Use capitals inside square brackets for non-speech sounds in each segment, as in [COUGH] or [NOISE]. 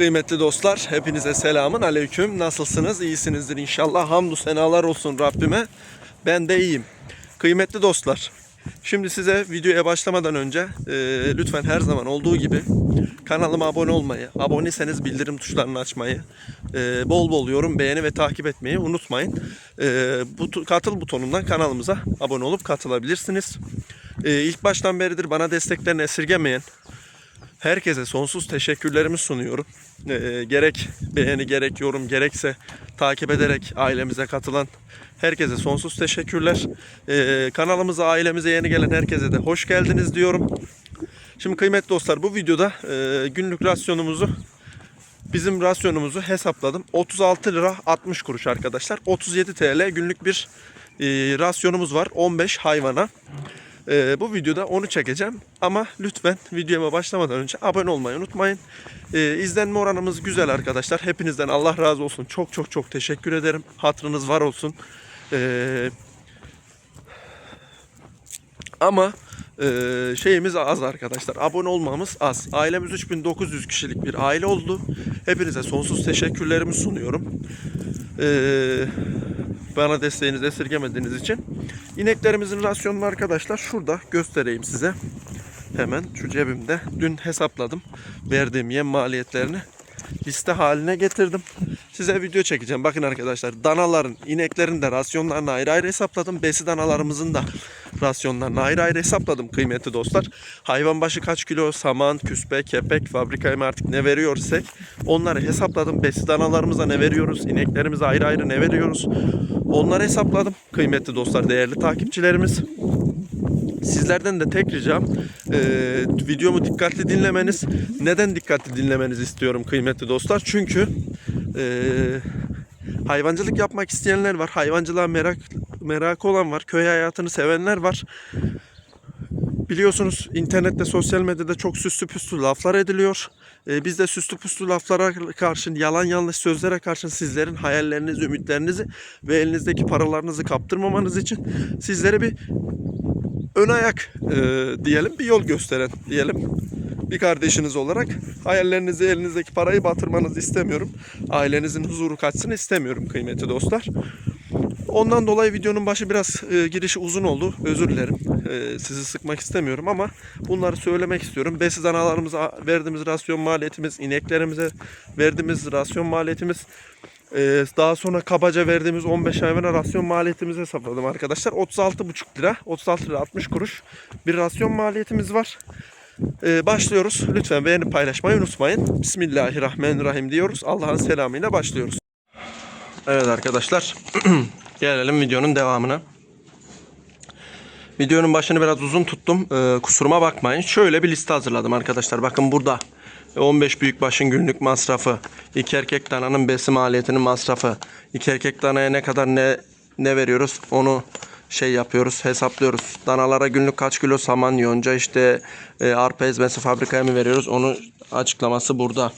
Kıymetli dostlar, hepinize selamın aleyküm. Nasılsınız? İyisinizdir inşallah. Hamdü senalar olsun Rabbime. Ben de iyiyim. Kıymetli dostlar, şimdi size videoya başlamadan önce e, lütfen her zaman olduğu gibi kanalıma abone olmayı, aboneyseniz bildirim tuşlarını açmayı, e, bol bol yorum, beğeni ve takip etmeyi unutmayın. E, bu tu- katıl butonundan kanalımıza abone olup katılabilirsiniz. E, ilk baştan beridir bana desteklerini esirgemeyen, Herkese sonsuz teşekkürlerimi sunuyorum. Ee, gerek beğeni, gerek yorum, gerekse takip ederek ailemize katılan herkese sonsuz teşekkürler. Ee, kanalımıza, ailemize yeni gelen herkese de hoş geldiniz diyorum. Şimdi kıymetli dostlar bu videoda e, günlük rasyonumuzu bizim rasyonumuzu hesapladım. 36 lira 60 kuruş arkadaşlar. 37 TL günlük bir e, rasyonumuz var 15 hayvana. Ee, bu videoda onu çekeceğim. Ama lütfen videoma başlamadan önce abone olmayı unutmayın. Ee, izlenme oranımız güzel arkadaşlar. Hepinizden Allah razı olsun. Çok çok çok teşekkür ederim. Hatrınız var olsun. Ee, ama e, şeyimiz az arkadaşlar. Abone olmamız az. Ailemiz 3900 kişilik bir aile oldu. Hepinize sonsuz teşekkürlerimi sunuyorum. Ee, bana desteğinizi esirgemediğiniz için. İneklerimizin rasyonunu arkadaşlar şurada göstereyim size. Hemen şu cebimde. Dün hesapladım. Verdiğim yem maliyetlerini liste haline getirdim. Size video çekeceğim. Bakın arkadaşlar danaların, ineklerin de rasyonlarını ayrı ayrı hesapladım. Besi danalarımızın da rasyonlarını ayrı ayrı hesapladım kıymetli dostlar. Hayvan başı kaç kilo saman, küspe, kepek, fabrikaya mı artık ne veriyorsak onları hesapladım. Besi danalarımıza ne veriyoruz, ineklerimize ayrı ayrı ne veriyoruz. Onları hesapladım kıymetli dostlar, değerli takipçilerimiz. Sizlerden de tek ricam e, videomu dikkatli dinlemeniz. Neden dikkatli dinlemenizi istiyorum kıymetli dostlar? Çünkü e, hayvancılık yapmak isteyenler var. Hayvancılığa merak merakı olan var. Köy hayatını sevenler var. Biliyorsunuz internette, sosyal medyada çok süslü püslü laflar ediliyor. Ee, biz de süslü püslü laflara karşın, yalan yanlış sözlere karşın sizlerin hayallerinizi, ümitlerinizi ve elinizdeki paralarınızı kaptırmamanız için sizlere bir ön ayak e, diyelim, bir yol gösteren diyelim. Bir kardeşiniz olarak hayallerinizi, elinizdeki parayı batırmanızı istemiyorum. Ailenizin huzuru kaçsın istemiyorum kıymetli dostlar. Ondan dolayı videonun başı biraz e, girişi uzun oldu. Özür dilerim. E, sizi sıkmak istemiyorum ama bunları söylemek istiyorum. Besiz analarımıza verdiğimiz rasyon maliyetimiz, ineklerimize verdiğimiz rasyon maliyetimiz, e, daha sonra kabaca verdiğimiz 15 hayvana rasyon maliyetimizi hesapladım arkadaşlar. 36,5 lira, 36 lira 60 kuruş bir rasyon maliyetimiz var. E, başlıyoruz. Lütfen beğenip paylaşmayı unutmayın. Bismillahirrahmanirrahim diyoruz. Allah'ın selamıyla başlıyoruz. Evet arkadaşlar. [CLEARS THROAT] Gelelim videonun devamına. Videonun başını biraz uzun tuttum. Ee, kusuruma bakmayın. Şöyle bir liste hazırladım arkadaşlar. Bakın burada 15 büyük başın günlük masrafı, iki erkek dananın besim maliyetinin masrafı, iki erkek danaya ne kadar ne ne veriyoruz onu şey yapıyoruz, hesaplıyoruz. Danalara günlük kaç kilo saman, yonca işte e, arpa ezmesi fabrikaya mı veriyoruz? Onu açıklaması burada.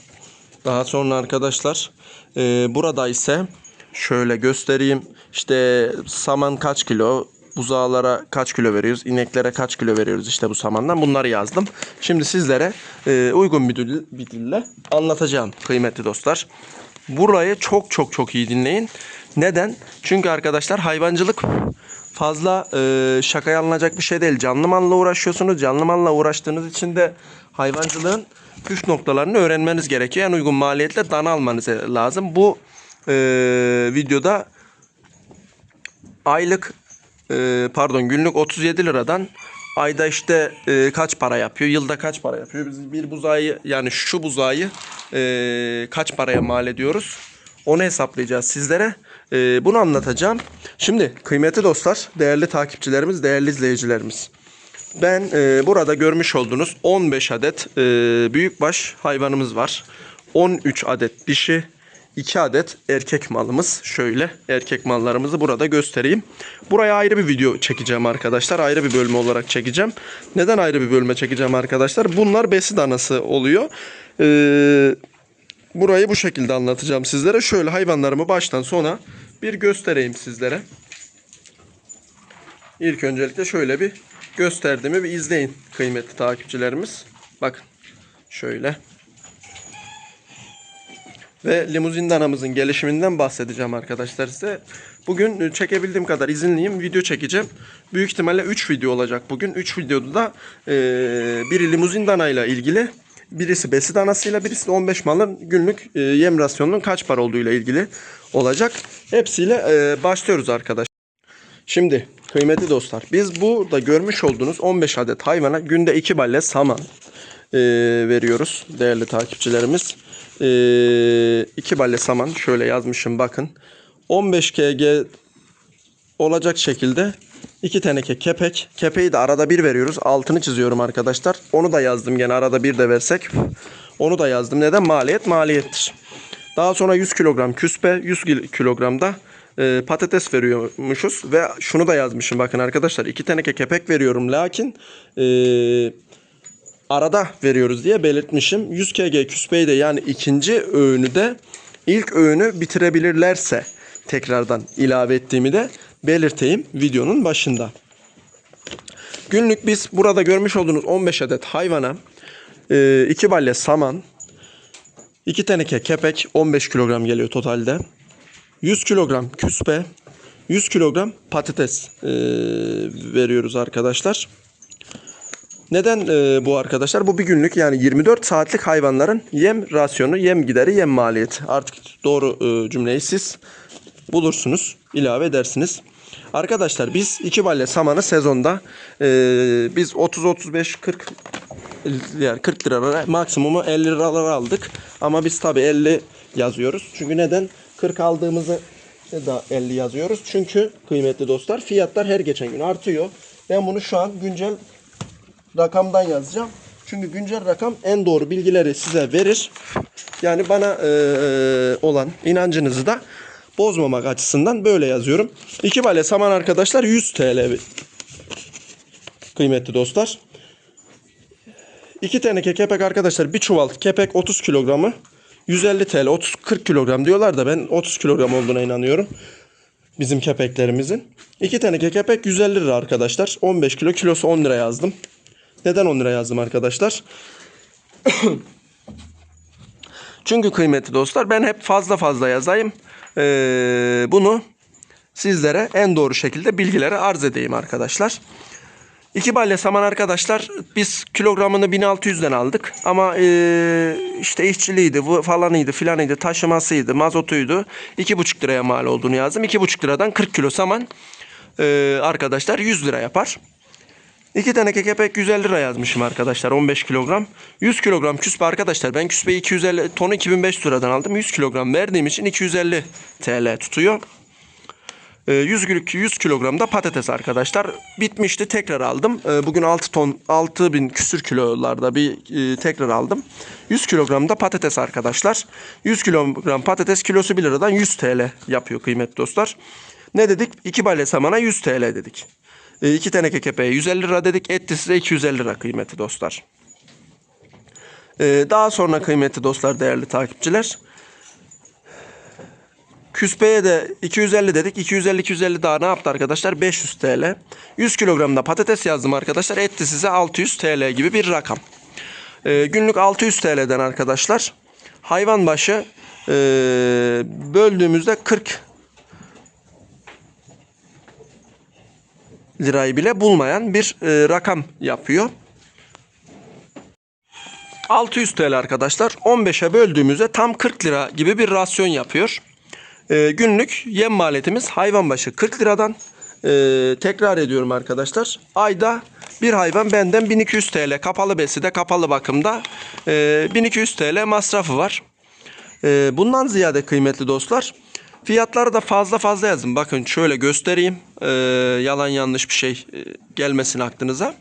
Daha sonra arkadaşlar e, burada ise şöyle göstereyim. İşte saman kaç kilo, buzağlara kaç kilo veriyoruz, ineklere kaç kilo veriyoruz işte bu samandan bunları yazdım. Şimdi sizlere e, uygun bir, dil, bir dille anlatacağım kıymetli dostlar. Burayı çok çok çok iyi dinleyin. Neden? Çünkü arkadaşlar hayvancılık fazla e, şakaya alınacak bir şey değil. Canlı malla uğraşıyorsunuz. Canlı malla uğraştığınız için de hayvancılığın püf noktalarını öğrenmeniz gerekiyor. En uygun maliyetle dana almanız lazım. Bu e, videoda aylık e, pardon günlük 37 liradan ayda işte e, kaç para yapıyor, yılda kaç para yapıyor. Biz bir buzağı yani şu buzağı e, kaç paraya mal ediyoruz onu hesaplayacağız sizlere. E, bunu anlatacağım. Şimdi kıymetli dostlar, değerli takipçilerimiz, değerli izleyicilerimiz. Ben e, burada görmüş olduğunuz 15 adet e, büyükbaş hayvanımız var. 13 adet dişi, 2 adet erkek malımız. Şöyle erkek mallarımızı burada göstereyim. Buraya ayrı bir video çekeceğim arkadaşlar. Ayrı bir bölme olarak çekeceğim. Neden ayrı bir bölme çekeceğim arkadaşlar? Bunlar besi danası oluyor. Eee burayı bu şekilde anlatacağım sizlere. Şöyle hayvanlarımı baştan sona bir göstereyim sizlere. İlk öncelikle şöyle bir gösterdiğimi bir izleyin kıymetli takipçilerimiz. Bakın şöyle. Ve limuzin danamızın gelişiminden bahsedeceğim arkadaşlar size. Bugün e, çekebildiğim kadar izinliyim. Video çekeceğim. Büyük ihtimalle 3 video olacak bugün. 3 videoda da e, biri limuzin danayla ilgili, birisi besi danasıyla, birisi de 15 malın günlük e, yem rasyonunun kaç para olduğuyla ilgili olacak. Hepsiyle e, başlıyoruz arkadaşlar. Şimdi kıymetli dostlar biz burada görmüş olduğunuz 15 adet hayvana günde 2 balle saman e, veriyoruz değerli takipçilerimiz. 2 balle saman şöyle yazmışım bakın. 15 kg olacak şekilde 2 teneke kepek. Kepeği de arada bir veriyoruz. Altını çiziyorum arkadaşlar. Onu da yazdım gene arada bir de versek. Onu da yazdım. Neden? Maliyet maliyettir. Daha sonra 100 kilogram küspe, 100 kilogramda e, patates veriyormuşuz. Ve şunu da yazmışım bakın arkadaşlar. 2 teneke kepek veriyorum lakin e, arada veriyoruz diye belirtmişim. 100 kg küspeyi de yani ikinci öğünü de ilk öğünü bitirebilirlerse tekrardan ilave ettiğimi de belirteyim videonun başında. Günlük biz burada görmüş olduğunuz 15 adet hayvana 2 balya saman, 2 teneke kepek 15 kilogram geliyor totalde. 100 kilogram küspe, 100 kilogram patates e, veriyoruz arkadaşlar. Neden e, bu arkadaşlar? Bu bir günlük yani 24 saatlik hayvanların yem rasyonu, yem gideri, yem maliyeti. Artık doğru e, cümleyi siz bulursunuz, ilave edersiniz. Arkadaşlar biz iki balya samanı sezonda e, biz 30 35 40 yani 40 liralara maksimumu 50 liralara aldık. Ama biz tabi 50 yazıyoruz. Çünkü neden? 40 aldığımızı da 50 yazıyoruz. Çünkü kıymetli dostlar fiyatlar her geçen gün artıyor. Ben bunu şu an güncel rakamdan yazacağım. Çünkü güncel rakam en doğru bilgileri size verir. Yani bana e, olan inancınızı da bozmamak açısından böyle yazıyorum. 2 balya saman arkadaşlar 100 TL kıymetli dostlar. 2 teneke kepek arkadaşlar bir çuval kepek 30 kilogramı 150 TL 30 40 kilogram diyorlar da ben 30 kilogram olduğuna inanıyorum. Bizim kepeklerimizin. 2 teneke kepek 150 lira arkadaşlar. 15 kilo kilosu 10 lira yazdım. Neden 10 lira yazdım arkadaşlar? [COUGHS] Çünkü kıymetli dostlar ben hep fazla fazla yazayım. Ee, bunu sizlere en doğru şekilde bilgileri arz edeyim arkadaşlar. İki balya saman arkadaşlar biz kilogramını 1600'den aldık ama e, işte işçiliğiydi falanıydı filanıydı taşımasıydı mazotuydu 2,5 liraya mal olduğunu yazdım 2,5 liradan 40 kilo saman e, arkadaşlar 100 lira yapar. İki tane kekepek 150 lira yazmışım arkadaşlar 15 kilogram. 100 kilogram küspe arkadaşlar ben küspeyi 250 tonu 2500 liradan aldım. 100 kilogram verdiğim için 250 TL tutuyor. 100, 100 kilogram da patates arkadaşlar. Bitmişti tekrar aldım. Ee, Bugün 6 ton 6000 küsür kilolarda bir e, tekrar aldım. 100 kilogram da patates arkadaşlar. 100 kilogram patates kilosu 1 liradan 100 TL yapıyor kıymetli dostlar. Ne dedik? 2 balya samana 100 TL dedik. 2 teneke kepeğe 150 lira dedik. Etti size 250 lira kıymetli dostlar. Ee, Daha sonra kıymetli dostlar değerli takipçiler. Küspeye de 250 dedik. 250-250 daha ne yaptı arkadaşlar? 500 TL. 100 kilogramda patates yazdım arkadaşlar. Etti size 600 TL gibi bir rakam. Ee, günlük 600 TL'den arkadaşlar. Hayvan başı e, böldüğümüzde 40 lirayı bile bulmayan bir e, rakam yapıyor. 600 TL arkadaşlar 15'e böldüğümüzde tam 40 lira gibi bir rasyon yapıyor. E, günlük yem maliyetimiz hayvan başı 40 liradan e, tekrar ediyorum arkadaşlar. Ayda bir hayvan benden 1200 TL kapalı besi de kapalı bakımda e, 1200 TL masrafı var. Bundan ziyade kıymetli dostlar fiyatları da fazla fazla yazın. Bakın şöyle göstereyim. E, yalan yanlış bir şey e, gelmesin aklınıza.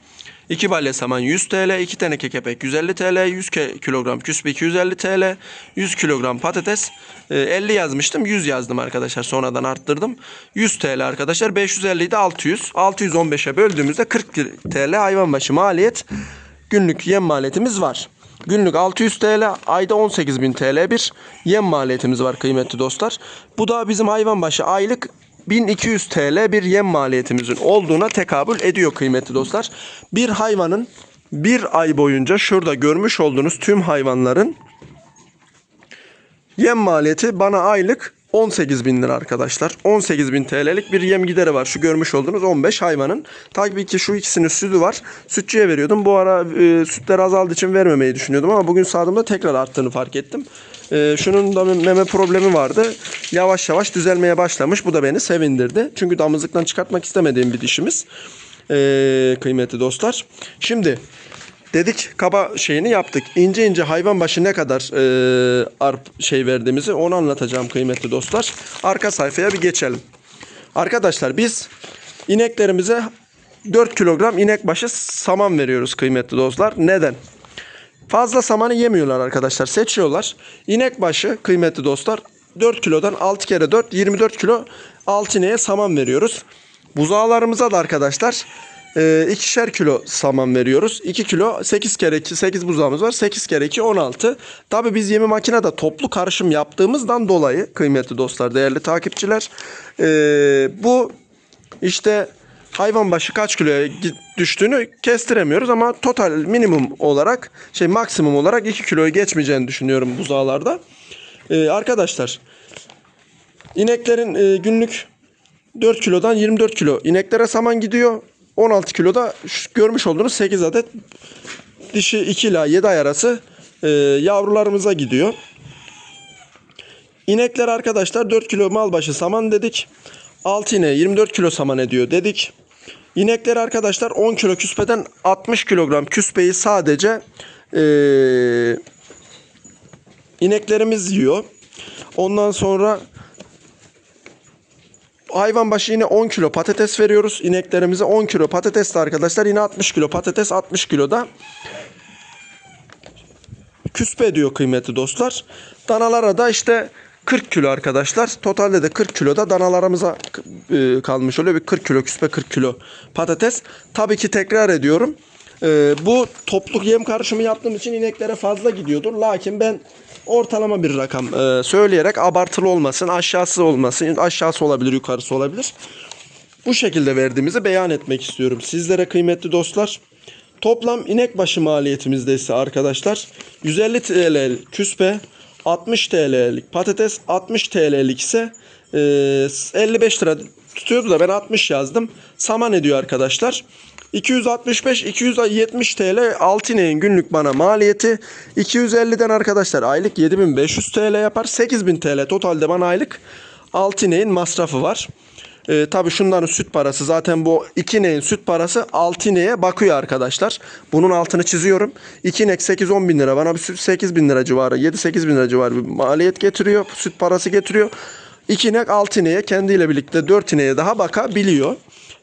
2 balya saman 100 TL, 2 tane kekepek 150 TL, 100 ke- kilogram küspe 250 TL, 100 kilogram patates e, 50 yazmıştım 100 yazdım arkadaşlar sonradan arttırdım. 100 TL arkadaşlar 550 idi 600. 615'e böldüğümüzde 40 TL hayvan başı maliyet günlük yem maliyetimiz var. Günlük 600 TL, ayda 18.000 TL bir yem maliyetimiz var kıymetli dostlar. Bu da bizim hayvan başı aylık 1200 TL bir yem maliyetimizin olduğuna tekabül ediyor kıymetli dostlar. Bir hayvanın bir ay boyunca şurada görmüş olduğunuz tüm hayvanların Yem maliyeti bana aylık 18 bin lira arkadaşlar. 18 bin TL'lik bir yem gideri var. Şu görmüş olduğunuz 15 hayvanın. Tabii ki şu ikisinin sütü var. Sütçüye veriyordum. Bu ara e, sütler azaldığı için vermemeyi düşünüyordum ama bugün sağdığımda tekrar arttığını fark ettim. E, şunun da meme problemi vardı. Yavaş yavaş düzelmeye başlamış. Bu da beni sevindirdi. Çünkü damızlıktan çıkartmak istemediğim bir dişimiz. E, kıymetli dostlar. Şimdi Dedik kaba şeyini yaptık. İnce ince hayvan başı ne kadar e, arp şey verdiğimizi onu anlatacağım kıymetli dostlar. Arka sayfaya bir geçelim. Arkadaşlar biz ineklerimize 4 kilogram inek başı saman veriyoruz kıymetli dostlar. Neden? Fazla samanı yemiyorlar arkadaşlar. Seçiyorlar. İnek başı kıymetli dostlar 4 kilodan 6 kere 4 24 kilo 6 ineğe saman veriyoruz. Buzağlarımıza da arkadaşlar e, ikişer kilo saman veriyoruz. 2 kilo 8 kere 2 8 buzağımız var. 8 kere 2 16. Tabi biz yemi makinede toplu karışım yaptığımızdan dolayı kıymetli dostlar değerli takipçiler e, bu işte hayvan başı kaç kiloya düştüğünü kestiremiyoruz ama total minimum olarak şey maksimum olarak 2 kiloyu geçmeyeceğini düşünüyorum buzağlarda. Ee, arkadaşlar ineklerin e, günlük 4 kilodan 24 kilo ineklere saman gidiyor. 16 kiloda şu görmüş olduğunuz 8 adet dişi 2 ila 7 ay arası e, yavrularımıza gidiyor. İnekler arkadaşlar 4 kilo mal başı saman dedik. 6 ineğe 24 kilo saman ediyor dedik. İnekler arkadaşlar 10 kilo küspeden 60 kilogram küspeyi sadece eee, ineklerimiz yiyor. Ondan sonra hayvan başı yine 10 kilo patates veriyoruz. İneklerimize 10 kilo patates de arkadaşlar yine 60 kilo patates 60 kilo da küspe ediyor kıymetli dostlar. Danalara da işte 40 kilo arkadaşlar. Totalde de 40 kilo da danalarımıza e, kalmış oluyor. Bir 40 kilo küspe 40 kilo patates. Tabii ki tekrar ediyorum. E, bu topluk yem karışımı yaptığım için ineklere fazla gidiyordur. Lakin ben ortalama bir rakam e, söyleyerek abartılı olmasın, aşağısı olmasın, aşağısı olabilir, yukarısı olabilir. Bu şekilde verdiğimizi beyan etmek istiyorum. Sizlere kıymetli dostlar. Toplam inek başı maliyetimizde ise arkadaşlar 150 TL küspe, 60 TL'lik patates, 60 TL'lik ise e, 55 lira tutuyordu da ben 60 yazdım. Saman ediyor arkadaşlar. 265-270 TL altı ineğin günlük bana maliyeti. 250'den arkadaşlar aylık 7500 TL yapar. 8000 TL totalde bana aylık altı ineğin masrafı var. Ee, tabii şunların süt parası zaten bu iki ineğin süt parası altı ineğe bakıyor arkadaşlar. Bunun altını çiziyorum. İki inek 8-10 bin lira bana bir süt 8 bin lira civarı 7-8 bin lira civarı bir maliyet getiriyor. Süt parası getiriyor. İki inek altı ineğe kendiyle birlikte 4 ineğe daha bakabiliyor.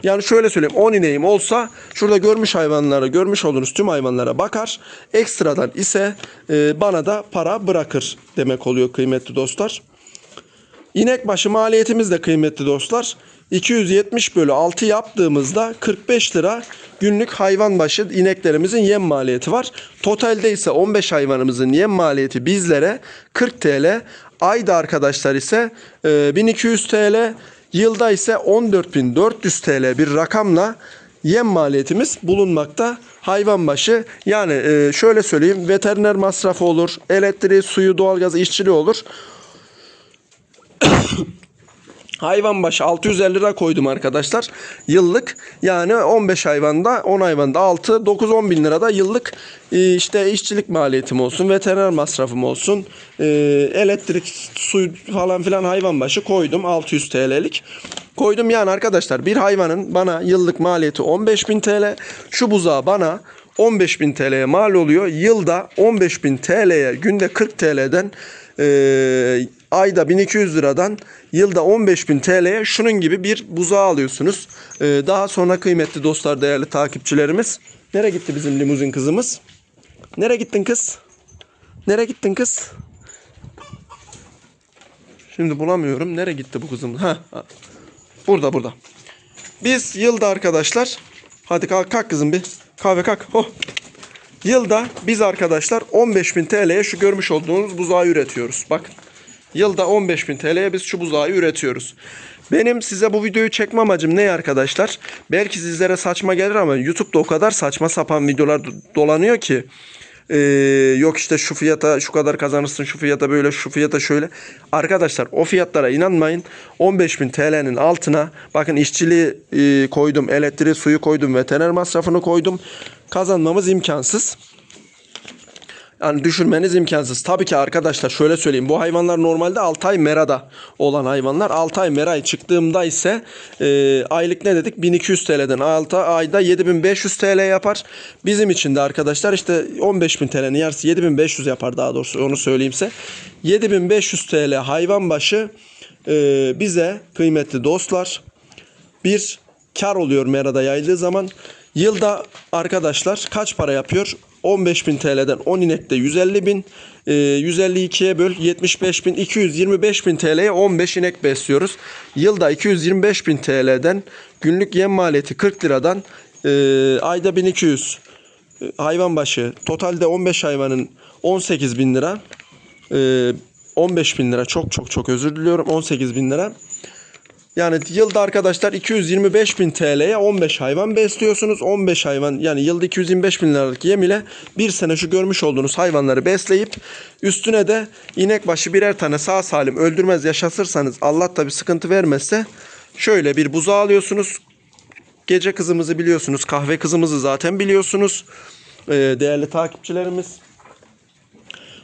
Yani şöyle söyleyeyim 10 ineğim olsa şurada görmüş hayvanlara görmüş olduğunuz tüm hayvanlara bakar. Ekstradan ise e, bana da para bırakır demek oluyor kıymetli dostlar. İnek başı maliyetimiz de kıymetli dostlar. 270 bölü 6 yaptığımızda 45 lira günlük hayvan başı ineklerimizin yem maliyeti var. Totalde ise 15 hayvanımızın yem maliyeti bizlere 40 TL. Ayda arkadaşlar ise e, 1200 TL. Yılda ise 14.400 TL bir rakamla yem maliyetimiz bulunmakta. Hayvan başı yani e, şöyle söyleyeyim veteriner masrafı olur, elektriği, suyu, doğalgazı, işçiliği olur. Hayvan başı 650 lira koydum arkadaşlar. Yıllık yani 15 hayvanda 10 hayvanda 6 9 10 bin lirada yıllık e, işte işçilik maliyetim olsun veteriner masrafım olsun e, elektrik su falan filan hayvan başı koydum 600 TL'lik. Koydum yani arkadaşlar bir hayvanın bana yıllık maliyeti 15 bin TL şu buzağı bana 15.000 TL'ye mal oluyor. Yılda 15.000 TL'ye günde 40 TL'den e, ayda 1200 liradan yılda 15.000 TL'ye şunun gibi bir buzağı alıyorsunuz. E, daha sonra kıymetli dostlar, değerli takipçilerimiz. Nereye gitti bizim limuzin kızımız? Nereye gittin kız? Nereye gittin kız? Şimdi bulamıyorum. Nereye gitti bu kızım? Ha, burada burada. Biz yılda arkadaşlar hadi kalk, kalk kızım bir kahve kalk. Oh. Yılda biz arkadaşlar 15.000 TL'ye şu görmüş olduğunuz buzağı üretiyoruz. Bak. Yılda 15.000 TL'ye biz şu buzağı üretiyoruz. Benim size bu videoyu çekme amacım ne arkadaşlar? Belki sizlere saçma gelir ama YouTube'da o kadar saçma sapan videolar do- dolanıyor ki Ee, yok işte şu fiyata şu kadar kazanırsın şu fiyata böyle şu fiyata şöyle. Arkadaşlar o fiyatlara inanmayın. 15.000 TL'nin altına bakın işçiliği e, koydum, elektriği suyu koydum, veteriner masrafını koydum. Kazanmamız imkansız. Yani düşürmeniz imkansız. Tabii ki arkadaşlar şöyle söyleyeyim. Bu hayvanlar normalde 6 ay merada olan hayvanlar. 6 ay merayı çıktığımda ise e, aylık ne dedik? 1200 TL'den 6 ayda 7500 TL yapar. Bizim için de arkadaşlar işte 15.000 TL'nin yarısı 7500 yapar daha doğrusu onu söyleyeyim size. 7500 TL hayvan başı e, bize kıymetli dostlar bir kar oluyor merada yayıldığı zaman. Yılda arkadaşlar kaç para yapıyor? 15.000 TL'den 10 inekte 150.000 e, 152'ye böl 75.000 225.000 TL'ye 15 inek besliyoruz. Yılda 225.000 TL'den günlük yem maliyeti 40 liradan e, ayda 1200 e, hayvan başı totalde 15 hayvanın 18 bin lira e, 15 bin lira. Çok çok çok özür diliyorum. 18 bin lira yani yılda arkadaşlar 225 bin TL'ye 15 hayvan besliyorsunuz. 15 hayvan yani yılda 225 bin liralık yem ile bir sene şu görmüş olduğunuz hayvanları besleyip üstüne de inek başı birer tane sağ salim öldürmez yaşatırsanız Allah da bir sıkıntı vermezse şöyle bir buza alıyorsunuz. Gece kızımızı biliyorsunuz. Kahve kızımızı zaten biliyorsunuz. Ee, değerli takipçilerimiz.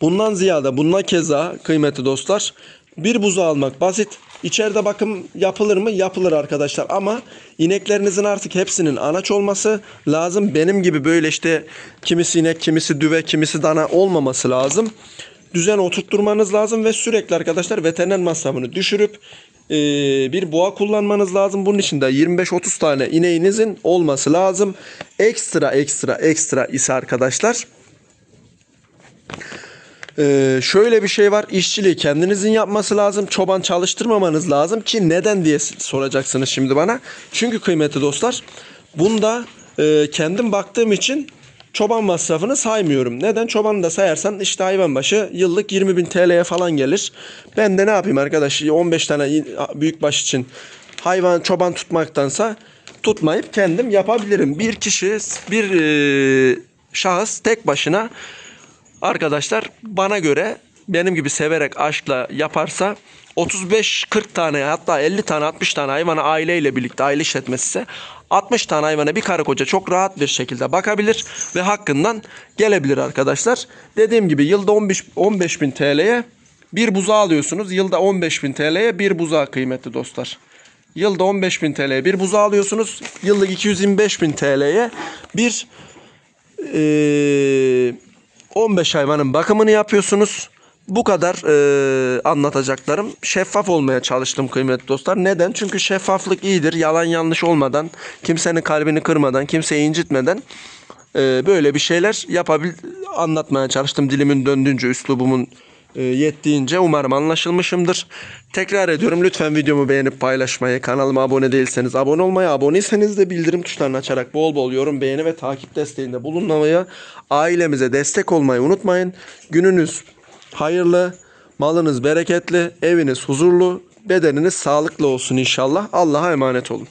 Bundan ziyade bununla keza kıymetli dostlar bir buzu almak basit. İçeride bakım yapılır mı? Yapılır arkadaşlar ama ineklerinizin artık hepsinin anaç olması lazım. Benim gibi böyle işte kimisi inek, kimisi düve, kimisi dana olmaması lazım. Düzen oturtturmanız lazım ve sürekli arkadaşlar veteriner masrafını düşürüp e, bir boğa kullanmanız lazım. Bunun için de 25-30 tane ineğinizin olması lazım. Ekstra ekstra ekstra ise arkadaşlar ee, şöyle bir şey var. İşçiliği kendinizin yapması lazım. Çoban çalıştırmamanız lazım ki neden diye soracaksınız şimdi bana. Çünkü kıymetli dostlar bunda e, kendim baktığım için çoban masrafını saymıyorum. Neden? Çobanı da sayarsan işte hayvan başı yıllık 20 bin TL'ye falan gelir. Ben de ne yapayım arkadaş 15 tane büyük baş için hayvan çoban tutmaktansa tutmayıp kendim yapabilirim. Bir kişi bir e, şahıs tek başına Arkadaşlar bana göre benim gibi severek aşkla yaparsa 35-40 tane hatta 50 tane 60 tane hayvana aileyle birlikte aile işletmesi ise 60 tane hayvana bir karı koca çok rahat bir şekilde bakabilir ve hakkından gelebilir arkadaşlar. Dediğim gibi yılda 15 15 bin TL'ye bir buzağı alıyorsunuz. Yılda 15 bin TL'ye bir buzağı kıymetli dostlar. Yılda 15 bin TL'ye bir buzağı alıyorsunuz. Yıllık 225 bin TL'ye bir eee 15 hayvanın bakımını yapıyorsunuz. Bu kadar e, anlatacaklarım. Şeffaf olmaya çalıştım kıymetli dostlar. Neden? Çünkü şeffaflık iyidir. Yalan yanlış olmadan, kimsenin kalbini kırmadan, kimseyi incitmeden e, böyle bir şeyler yapabil anlatmaya çalıştım. Dilimin döndüğünce, üslubumun yettiğince umarım anlaşılmışımdır. Tekrar ediyorum lütfen videomu beğenip paylaşmayı, kanalıma abone değilseniz abone olmayı, aboneyseniz de bildirim tuşlarını açarak bol bol yorum, beğeni ve takip desteğinde bulunmayı, ailemize destek olmayı unutmayın. Gününüz hayırlı, malınız bereketli, eviniz huzurlu, bedeniniz sağlıklı olsun inşallah. Allah'a emanet olun.